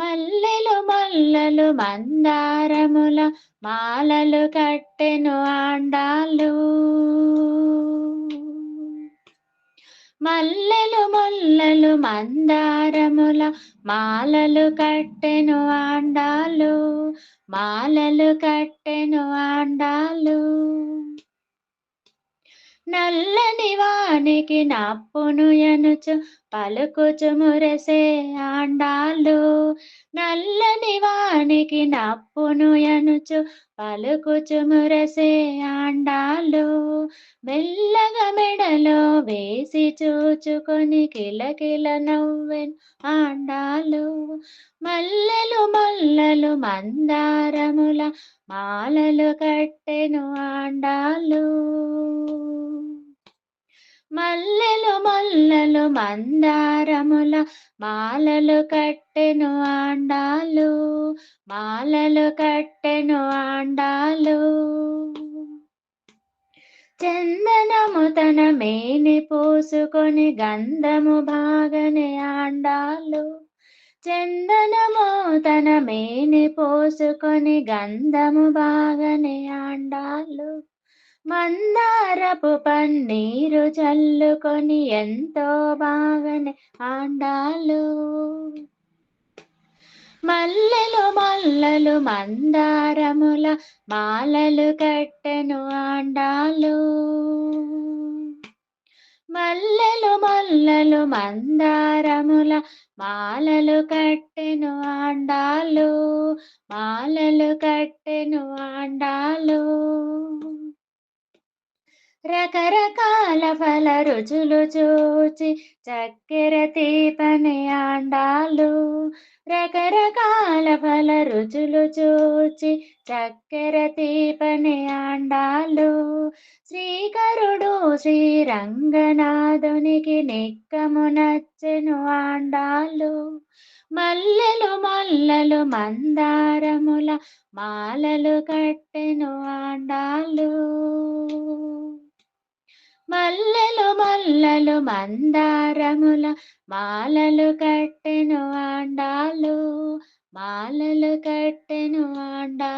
మల్లెలు మల్లలు మందారముల మాలలు కట్టెను ఆండాలు మల్లెలు మల్లలు మందారముల మాలలు కట్టెను ఆండాలు మాలలు కట్టెను ఆండాలు నల్లని వానికి నప్పును ఎనుచు పలుకుచు మురసే ఆండాలు నల్లని వానికి నప్పును ఎనుచు పలుకుచు మురసే ఆండాలు. మెల్లగా మెడలో వేసి చూచుకొని కిలకిల నవ్వెన్ ఆండాలు. మల్లెలు మల్లలు మందారముల మాలలు కట్టెను ఆండాలు. మల్లెలు మల్లలు మందారముల మాలలు కట్టెను ఆండాలు మాలలు కట్టెను ఆండాలు. చందనము తన మేని పూసుకొని గంధము బాగనే ఆండాలు. చందనము తన మేని పోసుకొని గంధము బాగనే ఆండాలు. మందారపు పన్నీరు చల్లుకొని ఎంతో బాగానే ఆండాలు. మల్లెలు మల్లలు మందారముల మాలలు కట్టెను ఆండాలు. మల్లెలు మల్లలు మందారముల మాలలు కట్టెను ఆండాలు. మాలలు కట్టెను ఆండా రకరకాల ఫల రుచులు చూచి చక్కెర తీపని ఆండాలు. రకరకాల ఫల రుచులు చూచి చక్కెర తీపని ఆండాలు. శ్రీకరుడు శ్రీరంగనాథునికి నిక్కము నచ్చెను ఆండాలు. మల్లెలు మల్లలు మందారముల మాలలు కట్టెను ఆండాలు. మల్లెలు మల్లలు మందారముల మాలలు కట్టెను ఆండాలు మాలలు కట్టెను ఆండా